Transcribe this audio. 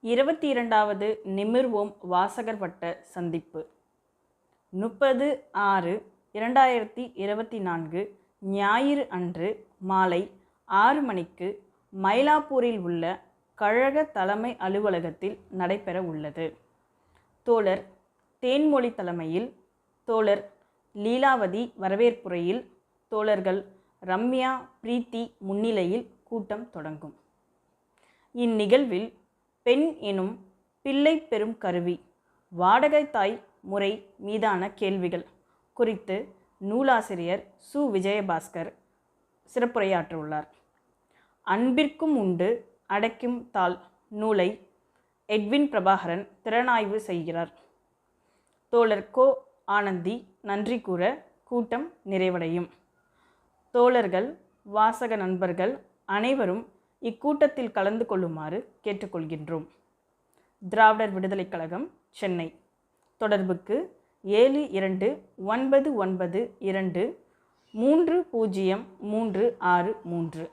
இருபத்தி இரண்டாவது நிமிர்வோம் வாசகர் வட்ட சந்திப்பு. முப்பது ஆறு இரண்டாயிரத்தி இருபத்தி நான்கு ஞாயிறு அன்று மாலை ஆறு மணிக்கு மயிலாப்பூரில் உள்ள கழக தலைமை அலுவலகத்தில் நடைபெற உள்ளது. தோழர் தேன்மொழி தலைமையில் தோழர் லீலாவதி வரவேற்புரையில் தோழர்கள் ரம்யா பிரீத்தி முன்னிலையில் கூட்டம் தொடங்கும். இந்நிகழ்வில் பெண் எனும் பிள்ளை பெறும் கருவி. வாடகை தாய் முறை மீதான கேள்விகள். குறித்து நூலாசிரியர் சு. விஜயபாஸ்கர் சிறப்புரையாற்றியுள்ளார் அன்பிற்கும் உண்டு அடைக்கும் தாள் நூலை எட்வின் பிரபாகரன் திறனாய்வு செய்கிறார். தோழர் கோ. ஆனந்தி நன்றி கூற கூட்டம் நிறைவடையும். தோழர்கள் வாசக நண்பர்கள் அனைவரும் இக்கூட்டத்தில் கலந்து கொள்ளுமாறு கேட்டுக்கொள்கின்றோம். திராவிடர் விடுதலைக் கழகம் சென்னை. தொடர்புக்கு ஏழு இரண்டு ஒன்பது ஒன்பது இரண்டு மூன்று பூஜ்ஜியம் மூன்று ஆறு மூன்று.